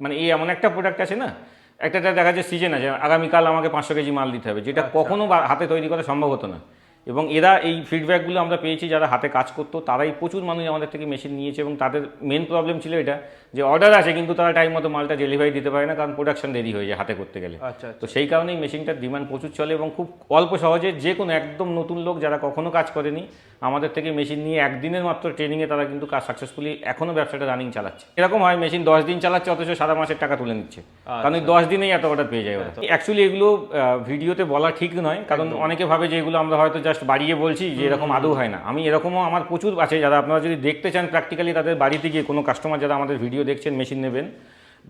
মানে এই এমন একটা প্রোডাক্ট আছে না একটা দেখা যায় সিজন আছে আগামীকাল আমাকে পাঁচশো কেজি মাল দিতে হবে যেটা কখনো বা- হাতে তৈরি করা সম্ভব হতো না। এবং এরা এই ফিডব্যাকগুলো আমরা পেয়েছি যারা হাতে কাজ করতো তারাই প্রচুর মানুষ আমাদের থেকে মেশিন নিয়েছে এবং তাদের মেন প্রবলেম ছিল এটা যে অর্ডার আছে কিন্তু তারা টাইম মতো মালটা ডেলিভারি দিতে পারে না কারণ প্রোডাকশন দেরি হয়ে যায় হাতে করতে গেলে। আচ্ছা তো সেই কারণেই মেশিনটার ডিমান্ড প্রচুর চলে এবং খুব অল্প সহজে যে কোনো একদম নতুন লোক যারা কখনো কাজ করেনি আমাদের থেকে মেশিন নিয়ে একদিনের মাত্র ট্রেনিংয়ে তারা কিন্তু কাজ সাকসেসফুলি এখনও ব্যবসাটা রানিং চালাচ্ছে। এরকম হয় মেশিন দশ দিন চালাচ্ছে অথচ সারা মাসের টাকা তুলে নিচ্ছে। কারণ ওই দশ দিনেই এত অর্ডার পেয়ে যায় ওরা। অ্যাকচুয়ালি এগুলো ভিডিওতে বলা ঠিক নয় কারণ অনেকে ভাবে যে এগুলো আমরা হয়তো জাস্ট বাড়িয়ে বলছি যে এরকম আদৌ হয় না। আমি এরকমও আমার প্রচুর আছে যারা আপনারা যদি দেখতে চান প্র্যাকটিক্যালি তাদের বাড়িতে গিয়ে কোনো কাস্টমার যারা আমাদের ভিডিও দেখছেন মেশিন নেবেন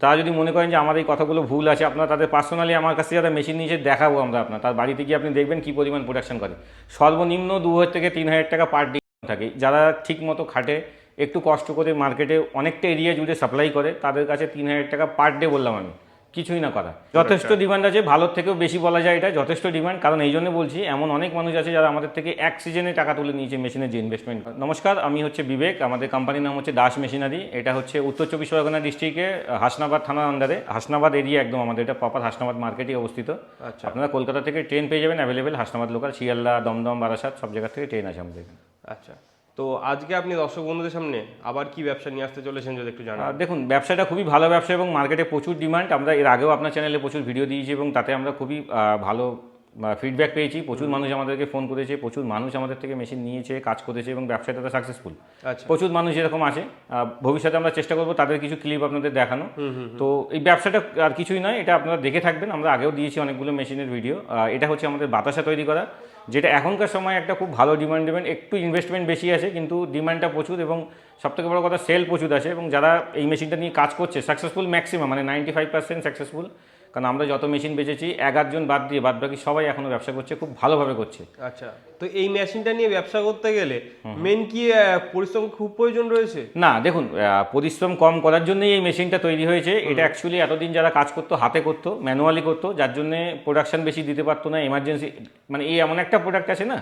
তারা যদি মনে করেন যে আমার এই কথাগুলো ভুল আছে, আপনারা তাদের পার্সোনালি আমার কাছে যারা মেশিন নিয়েছে দেখাবো আমরা আপনার। তার বাড়িতে গিয়ে আপনি দেখবেন কী পরিমাণ প্রোডাকশন করে। সর্বনিম্ন দু হাজার থেকে তিন হাজার টাকা পার ডে থাকে। যারা ঠিক মতো খাটে, একটু কষ্ট করে মার্কেটে অনেকটা এরিয়া জুড়ে সাপ্লাই করে, তাদের কাছে তিন হাজার টাকা পার ডে বললাম আমি। কিছুই না করা যথেষ্ট ডিমান্ড আছে ভালোর থেকেও বেশি বলা যায় এটা যথেষ্ট ডিমান্ড কারণ এই জন্য বলছি এমন অনেক মানুষ আছে যারা আমাদের থেকে এক সিজনে টাকা তুলে নিয়েছে মেশিনের যে ইনভেস্টমেন্ট নমস্কার আমি হচ্ছে বিবেক আমাদের কোম্পানির নাম হচ্ছে দাস মেশিনারি এটা হচ্ছে উত্তর চব্বিশ পরগনা ডিস্ট্রিক্টে হাসনাবাদ থানার আন্ডারে হাসনাবাদ এরিয়া একদম আমাদের এটা প্রপার হাসনাবাদ মার্কেটে অবস্থিত। আচ্ছা। আপনারা কলকাতা থেকে ট্রেন পেয়ে যাবেন অ্যাভেলেবেল হাসনাবাদ লোকাল শিয়ালদা দমদম বারাসাত সব জায়গা থেকে ট্রেন আছে আমাদের এখানে। আচ্ছা। তো আজকে আপনি দর্শক বন্ধুদের সামনে আবার কি ব্যবসা নিয়ে আসতে চলেছেন যদি একটু জানান। দেখুন, ব্যবসাটা খুবই ভালো ব্যবসা এবং মার্কেটে প্রচুর ডিমান্ড আমরা এর আগেও আপনার চ্যানেলে প্রচুর ভিডিও দিয়েছি এবং তাতে আমরা খুবই ভালো ফিডব্যাক পেয়েছি প্রচুর মানুষ আমাদেরকে ফোন করেছে প্রচুর মানুষ আমাদের থেকে মেশিন নিয়েছে কাজ করেছে এবং ব্যবসায় ব্যবসাটা সাকসেসফুল প্রচুর মানুষ এরকম আছে ভবিষ্যতে আমরা চেষ্টা করব তাদের কিছু ক্লিপ আপনাদের দেখানো। তো এই ব্যবসাটা আর কিছুই নয় এটা আপনারা দেখে থাকবেন আমরা আগেও দিয়েছি অনেকগুলো মেশিনের ভিডিও এটা হচ্ছে আমাদের বাতাসা তৈরি করা যেটা এখনকার সময় একটা খুব ভালো ডিমান্ড দেবেন একটু ইনভেস্টমেন্ট বেশি আছে কিন্তু ডিমান্ডটা প্রচুর এবং সবথেকে বড় কথা সেল প্রচুর আছে এবং যারা এই মেশিনটা নিয়ে কাজ করছে সাকসেসফুল ম্যাক্সিমাম মানে নাইনটি ফাইভ পার্সেন্ট সাকসেসফুল কারণ আমরা যত মেশিন বেচেছি এগারো জন বাদ দিয়ে বাদ বাকি সবাই এখনও ব্যবসা করছে খুব ভালোভাবে করছে। আচ্ছা তো এই মেশিনটা নিয়ে ব্যবসা করতে গেলে মেন কি পরিশ্রম খুব প্রয়োজন রয়েছে? না দেখুন পরিশ্রম কম করার জন্যই এই মেশিনটা তৈরি হয়েছে। এটা অ্যাকচুয়ালি এতদিন যারা কাজ করতো হাতে করতো ম্যানুয়ালি করতো যার জন্য প্রোডাকশন বেশি দিতে পারতো না এমার্জেন্সি মানে এই এমন একটা প্রোডাক্ট আছে না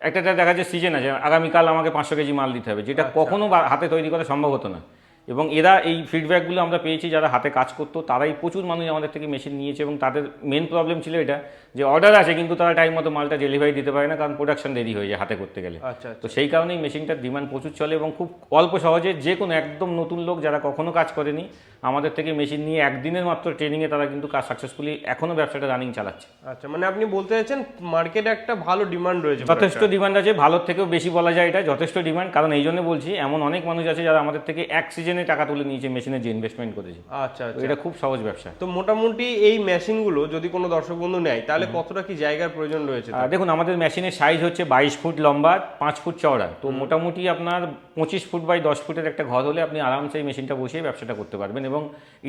একটা দেখা যায় সিজন আছে আগামীকাল আমাকে পাঁচশো কেজি মাল দিতে হবে যেটা কখনো বা- হাতে তৈরি করা সম্ভব হতো না। এবং এরা এই ফিডব্যাকগুলো আমরা পেয়েছি যারা হাতে কাজ করতো, তারাই প্রচুর মানুষ আমাদের থেকে মেশিন নিয়েছে এবং তাদের মেন প্রবলেম ছিল এটা যে অর্ডার আছে কিন্তু তারা টাইম মতো মালটা ডেলিভারি দিতে পারে না কারণ প্রোডাকশন দেরি হয়ে যায় হাতে করতে গেলে। আচ্ছা তো সেই কারণেই মেশিনটার ডিমান্ড প্রচুর চলে এবং খুব অল্প সহজে যে কোনো একদম নতুন লোক যারা কখনো কাজ করেনি আমাদের থেকে মেশিন নিয়ে একদিনের মাত্র ট্রেনিংয়ে তারা কিন্তু কাজ সাকসেসফুলি এখনও ব্যবসাটা রানিং চালাচ্ছে। আচ্ছা মানে আপনি বলতে চাইছেন মার্কেটে একটা ভালো ডিমান্ড রয়েছে যথেষ্ট ডিমান্ড আছে ভালোর থেকেও বেশি বলা যায় এটা যথেষ্ট ডিমান্ড কারণ এই জন্য বলছি এমন অনেক মানুষ আছে যারা আমাদের থেকে এক সিজনে টাকা তুলে নিয়েছে মেশিনের যে ইনভেস্টমেন্ট করেছে। আচ্ছা আচ্ছা। এটা খুব সহজ ব্যবসা। তো মোটামুটি এই মেশিনগুলো যদি কোনো দর্শক বন্ধু নেয় তাহলে কতটা কি জায়গার প্রয়োজন রয়েছে দেখুন আমাদের মেশিনের সাইজ হচ্ছে বাইশ ফুট লম্বা পাঁচ ফুট চওড়া। তো মোটামুটি আপনার পঁচিশ ফুট বাই দশ ফুটের একটা ঘর হলে আপনি আরামসে এই মেশিনটা বসিয়ে ব্যবসাটা করতে পারবেন। এবং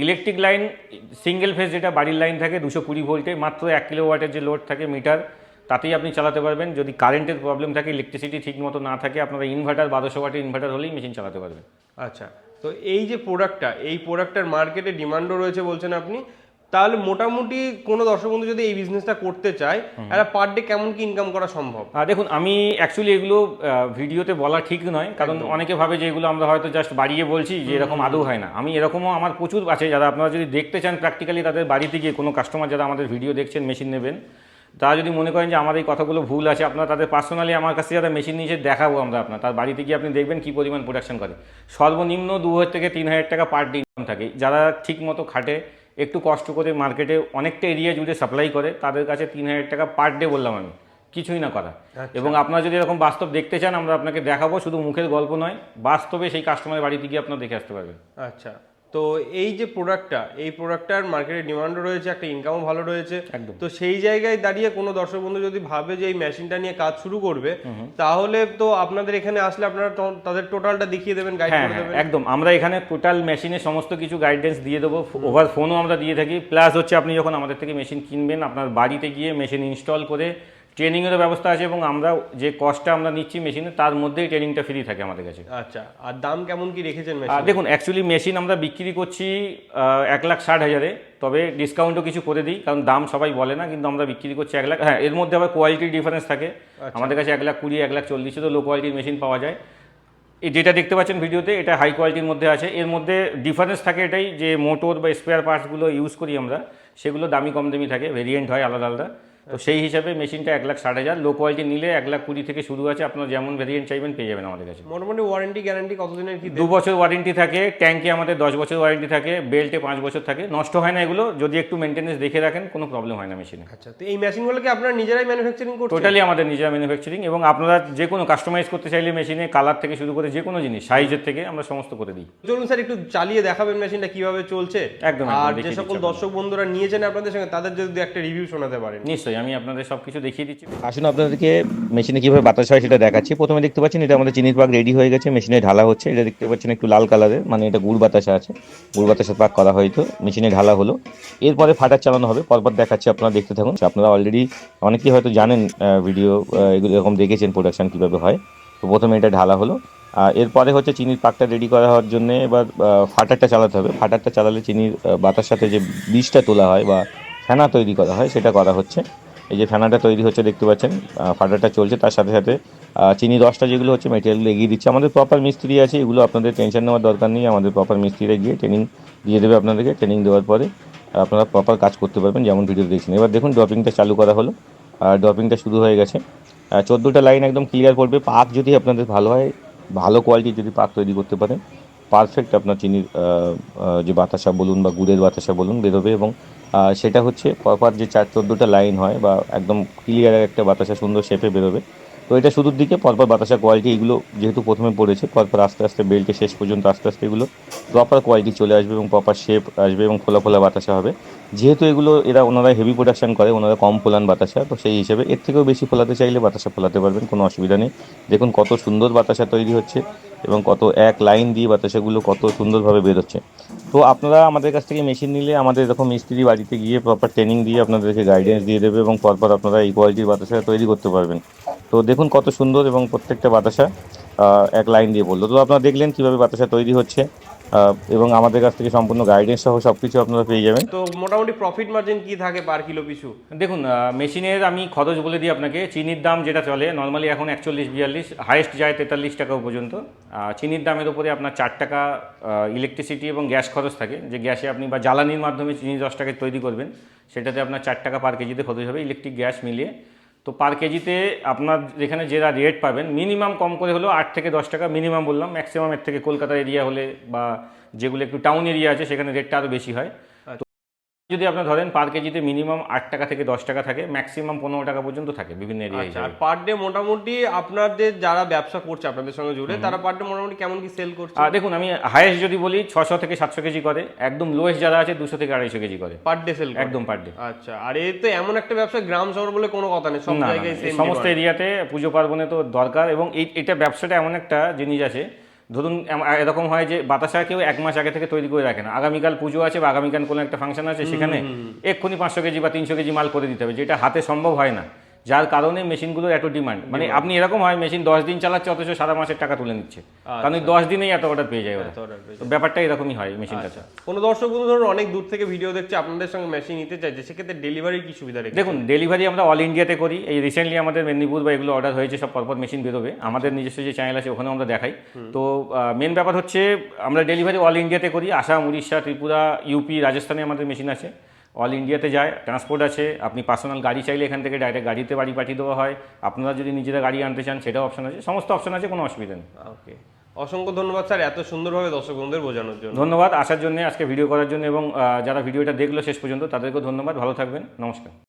ইলেকট্রিক লাইন সিঙ্গেল ফেজ যেটা বাড়ির লাইন থাকে দুশো কুড়ি ভোল্টে মাত্র এক কিলো ওয়াটের যে লোড থাকে মিটার তাতেই আপনি চালাতে পারবেন। যদি কারেন্টের প্রবলেম থাকে ইলেকট্রিসিটি ঠিক মতো না থাকে আপনারা ইনভার্টার বারোশো ওয়াটের ইনভার্টার হলেই মেশিন চালাতে পারবেন। আচ্ছা তো এই যে প্রোডাক্টটা এই প্রোডাক্টটার মার্কেটে ডিমান্ডও রয়েছে বলছেন আপনি। তাহলে মোটামুটি কোনো দর্শক বন্ধু যদি এই বিজনেসটা করতে চায় একটা পার ডে কেমন কি ইনকাম করা সম্ভব? দেখুন আমি অ্যাকচুয়ালি এগুলো ভিডিওতে বলা ঠিক নয় কারণ অনেকে ভাবে যে এগুলো আমরা হয়তো জাস্ট বাড়িয়ে বলছি যে এরকম আদৌ হয় না। আমি এরকমও আমার প্রচুর আছে যারা আপনারা যদি দেখতে চান প্র্যাকটিক্যালি তাদের বাড়িতে গিয়ে কোনো কাস্টমার যারা আমাদের ভিডিও দেখছেন মেশিন নেবেন তারা যদি মনে করেন যে আমার এই কথাগুলো ভুল আছে আপনারা তাদের পার্সোনালি আমার কাছে যারা মেশিন নিয়েছে দেখাবো আমরা আপনার। তার বাড়িতে গিয়ে আপনি দেখবেন কী পরিমাণ প্রোডাকশন করে। সর্বনিম্ন দু হাজার থেকে তিন হাজার টাকা পার ডে ইনকাম থাকে। যারা ঠিক মতো খাটে একটু কষ্ট করে মার্কেটে অনেকটা এরিয়া জুড়ে সাপ্লাই করে তাদের কাছে তিন হাজার টাকা পার ডে বললাম আমি। কিছুই না করা। এবং আপনারা যদি এরকম বাস্তব দেখতে চান আমরা আপনাকে দেখাবো শুধু মুখের গল্প নয় বাস্তবে সেই কাস্টমারের বাড়িতে গিয়ে আপনারা দেখে আসতে পারবেন। আচ্ছা। তো এই যে প্রোডাক্টটা এই প্রোডাক্টটার মার্কেটে ডিমান্ডও রয়েছে একটা ইনকামও ভালো রয়েছে। তো সেই জায়গায় দাঁড়িয়ে কোনো দর্শক বন্ধু যদি ভাবে যে এই মেশিনটা নিয়ে কাজ শুরু করবে তাহলে তো আপনাদের এখানে আসলে আপনারা তাদের টোটালটা দেখিয়ে দেবেন গাইড হ্যাঁ করে হ্যাঁ দেবেন। একদম। আমরা এখানে টোটাল মেশিনে সমস্ত কিছু গাইডেন্স দিয়ে দেবো। ওভার ফোনও আমরা দিয়ে থাকি। প্লাস হচ্ছে আপনি যখন আমাদের থেকে মেশিন কিনবেন আপনার বাড়িতে গিয়ে মেশিন ইনস্টল করে ট্রেনিংয়েরও ব্যবস্থা আছে এবং আমরা যে কস্টটা আমরা নিচ্ছি মেশিনে তার মধ্যেই ট্রেনিংটা ফ্রি থাকে আমাদের কাছে। আচ্ছা আর দাম কেমন কি রেখেছেন দেখুন অ্যাকচুয়ালি মেশিন আমরা বিক্রি করছি এক লাখ ষাট হাজারে তবে ডিসকাউন্টও কিছু করে দিই কারণ দাম সবাই বলে না কিন্তু আমরা বিক্রি করছি এক লাখ হ্যাঁ এর মধ্যে আবার কোয়ালিটির ডিফারেন্স থাকে। আমাদের কাছে এক লাখ কুড়ি এক লাখ চল্লিশে তো লো কোয়ালিটির মেশিন পাওয়া যায়। এই যেটা দেখতে পাচ্ছেন ভিডিওতে এটা হাই কোয়ালিটির মধ্যে আছে। এর মধ্যে ডিফারেন্স থাকে এটাই যে মোটর বা স্পেয়ার পার্টসগুলো ইউজ করি আমরা সেগুলো দামি কম দামি থাকে ভেরিয়েন্ট হয় আলাদা আলাদা। তো সেই হিসাবে মেশিনটা এক লাখ ষাট হাজার লো কোয়ালিটি নিলে এক লাখ কুড়ি থেকে শুরু আছে আপনার যেমন ভেরিয়েন্ট চাইবেন পেয়ে যাবেন আমাদের কাছে। মোটামুটি ওয়ারেন্টি গ্যারান্টি কতদিনের কি দু বছর ওয়ারেন্টি থাকে ট্যাঙ্কে আমাদের দশ বছর ওয়ারেন্টি থাকে বেল্টে পাঁচ বছর থাকে নষ্ট হয় না এগুলো যদি একটু মেনটেন্যান্স দেখে রাখেন কোনো প্রবলেম হয় না মেশিনে আচ্ছা তো এই মেশিনগুলোকে আপনারা নিজেরাই ম্যানুফ্যাকচারিং করছেন? টোটালি আমাদের নিজেরা ম্যানুফ্যাকচারিং এবং আপনারা যে কোনো কাস্টমাইজ করতে চাইলে মেশিনে কালার থেকে শুরু করে যে কোনো জিনিস সাইজের থেকে আমরা সমস্ত করে দিই। চলুন স্যার একটু চালিয়ে দেখাবেন মেশিনটা কীভাবে চলছে। একদম, আর যে সকল দর্শক বন্ধুরা নিয়েছেন আপনাদের সঙ্গে তাদের যদি একটা রিভিউ শোনাতে পারেন। নিশ্চয়ই আমি আপনাদের সব কিছু দেখিয়ে দিচ্ছি। আসুন আপনাদেরকে মেশিনে কীভাবে বাতাস হয় সেটা দেখাচ্ছি। প্রথমে দেখতে পাচ্ছেন এটা আমাদের চিনির পাক রেডি হয়ে গেছে, মেশিনে ঢালা হচ্ছে। এটা দেখতে পাচ্ছেন একটু লাল কালারের মানে এটা গুড় বাতাসা আছে। গুড় বাতাসা পাক করা হয়তো মেশিনে ঢালা হলো। এরপরে ফাটার চালানো হবে, পরপর দেখাচ্ছি আপনারা, দেখতে থাকুন। আপনারা অলরেডি অনেকেই হয়তো জানেন ভিডিও এগুলো এরকম দেখেছেন প্রোডাকশন কীভাবে হয়। তো প্রথমে এটা ঢালা হলো। আর এরপরে হচ্ছে চিনির পাকটা রেডি করা হওয়ার জন্য এবার ফাটারটা চালাতে হবে। ফাটারটা চালালে চিনির বাতার সাথে যে বীজটা তোলা হয় বা ফেনা তৈরি করা হয়, সেটা করা হচ্ছে। এই যে ফেনাটা তৈরি হচ্ছে দেখতে পাচ্ছেন আহ, ফাটারটা চলছে তার সাথে সাথে চিনি রসটা যেগুলো হচ্ছে মেটেরিয়ালগুলো এগিয়ে দিচ্ছে। আমাদের প্রপার মিস্ত্রি আছে এগুলো আপনাদের টেনশন নেওয়ার দরকার নেই আমাদের প্রপার মিস্ত্রিরা গিয়ে ট্রেনিং দিয়ে দেবে আপনাদেরকে ট্রেনিং দেওয়ার পরে আপনারা প্রপার কাজ করতে পারবেন যেমন ভিডিও দেখছেন। এবার দেখুন ড্রপিংটা চালু করা হলো আর ড্রপিংটা শুরু হয়ে গেছে। চোদ্দোটা লাইন একদম ক্লিয়ার পড়বে পাক যদি আপনাদের ভালো হয় ভালো কোয়ালিটির যদি পাক তৈরি করতে পারেন পারফেক্ট আপনার চিনির যে বাতাসা বলুন বা গুড়ের বাতাসা বলুন বেরোবে এবং সেটা হচ্ছে পরপর যে চার চোদ্দোটা লাইন হয় বা একদম ক্লিয়ার একটা বাতাসা সুন্দর শেপে বেরোবে। তো এটা শুধুর দিকে পরপর বাতাসা কোয়ালিটি এগুলো যেহেতু প্রথমে পড়েছে, পরপর আস্তে আস্তে বেল্টে শেষ পর্যন্ত আস্তে আস্তে এগুলো প্রপার কোয়ালিটি চলে আসবে এবং প্রপার শেপ আসবে এবং খোলা খোলা বাতাসা হবে। যেহেতু এগুলো, এরা ওনারা হেভি প্রোডাকশন করে, ওনারা কম ফোলান বাতাসা, তো সেই হিসেবে এর থেকেও বেশি ফোলাতে চাইলে বাতাসা ফোলাতে পারবেন, কোনো অসুবিধা নেই। দেখুন কত সুন্দর বাতাসা তৈরি হচ্ছে এবং কত এক লাইন দিয়ে বাতাসাগুলো কত সুন্দরভাবে বেরোচ্ছে। তো আপনারা আমাদের কাছ থেকে মেশিন নিলে আমাদের এরকম মিস্ত্রি বাড়িতে গিয়ে প্রপার ট্রেনিং দিয়ে আপনাদেরকে গাইডেন্স দিয়ে দেবে এবং পরপর আপনারা এই কোয়ালিটির বাতাসা তৈরি করতে পারবেন। তো দেখুন কত সুন্দর এবং প্রত্যেকটা বাতাসা এক লাইন দিয়ে বলল। তো আপনারা দেখলেন কীভাবে বাতাসা তৈরি হচ্ছে। এবং আমাদের কাছ থেকে সম্পূর্ণ গাইডেন্স সহ সব কিছু আপনারা পেয়ে যাবেন। তো মোটামুটি প্রফিট মার্জিন কি থাকে পার কিলো পিছু দেখুন মেশিনের আমি খরচ বলে দিই আপনাকে চিনির দাম যেটা চলে নর্মালি এখন একচল্লিশ বিয়াল্লিশ হাইয়েস্ট যায় তেতাল্লিশ টাকা পর্যন্ত। চিনির দামের উপরে আপনার চার টাকা ইলেকট্রিসিটি এবং গ্যাস খরচ থাকে। যে গ্যাসে আপনি বা জ্বালানির মাধ্যমে চিনি দশ টাকায় তৈরি করবেন সেটাতে আপনার চার টাকা পার কেজিতে খরচ হবে ইলেকট্রিক গ্যাস মিলিয়ে। তো পার কেজিতে আপনার যেখানে যেরা রেট পাবেন মিনিমাম কম করে হলেও আট থেকে দশ টাকা মিনিমাম বললাম। ম্যাক্সিমাম এর থেকে কলকাতা এরিয়া হলে বা যেগুলো একটু টাউন এরিয়া আছে, সেখানে রেটটা আরও বেশি হয়। যদি আপনার ধরেন পার কেজিতে মিনিমাম আট টাকা থেকে দশ টাকা থাকে ম্যাক্সিমাম পনেরো টাকা পর্যন্ত থাকে বিভিন্ন এরিয়া আচ্ছা আর পার ডে মোটামুটি আপনাদের যারা ব্যবসা করছে আপনাদের সঙ্গে জুড়ে তারা পার ডে মোটামুটি কেমন কি সেল করছে? আর দেখুন আমি হায়েস্ট যদি বলি ছশো থেকে সাতশো কেজি করে একদম লোয়েস্ট যারা আছে দুশো থেকে আড়াইশো কেজি করে। পার ডে সেল একদম পার ডে আচ্ছা আর এ তো এমন একটা ব্যবসা গ্রাম শহর বলে কোনো কথা নেই সব জায়গায় সমস্ত এরিয়াতে পুজো পার্বণে তো দরকার এবং এই এটা ব্যবসাটা এমন একটা জিনিস আছে ধরুন এরকম হয় যে বাতাসা কেউ এক মাস আগে থেকে তৈরি করে রাখে না। আগামীকাল পুজো আছে বা আগামীকাল কোনো একটা ফাংশন আছে সেখানে এক্ষুনি পাঁচশো কেজি বা তিনশো কেজি মাল করে দিতে হবে যেটা হাতে সম্ভব হয় না। যার কারণে মেশিনগুলোর এত ডিমান্ড। মানে আপনি এরকম হয় মেশিন দশ দিন চালাচ্ছে অথচ সারা মাসের টাকা তুলে নিচ্ছে। কারণ ওই দশ দিনেই এত অর্ডার পেয়ে যায় ওরা। তো ব্যাপারটা এরকমই হয় মেশিনটা কোনো দর্শক বন্ধু ধরুন অনেক দূর থেকে ভিডিও দেখছে আপনাদের সঙ্গে মেশিন নিতে চাইছে সেক্ষেত্রে ডেলিভারি কি সুবিধা রেখে দেখুন ডেলিভারি আমরা অল ইন্ডিয়াতে করি। এই রিসেন্টলি আমাদের মেদিনীপুর বা এগুলো অর্ডার হয়েছে সব পরপর মেশিন বেরোবে। আমাদের নিজস্ব যে চ্যানেল আছে ওখানেও আমরা দেখাই। তো মেন ব্যাপার হচ্ছে আমরা ডেলিভারি অল ইন্ডিয়াতে করি। আসাম উড়িষ্যা ত্রিপুরা ইউপি রাজস্থানে আমাদের মেশিন আছে। অল ইন্ডিয়াতে যায় ট্রান্সপোর্ট আছে আপনি পার্সোনাল গাড়ি চাইলে এখান থেকে ডাইরেক্ট গাড়িতে বাড়ি পাঠিয়ে দেওয়া হয়। আপনারা যদি নিজেরা গাড়ি আনতে চান সেটাও অপশন আছে সমস্ত অপশন আছে কোনো অসুবিধা নেই। ওকে অসংখ্য ধন্যবাদ স্যার এত সুন্দরভাবে দর্শক বন্ধুদের বোঝানোর জন্য। ধন্যবাদ আসার জন্য আজকে ভিডিও করার জন্য এবং যারা ভিডিওটা দেখল শেষ পর্যন্ত তাদেরকেও ধন্যবাদ ভালো থাকবেন নমস্কার।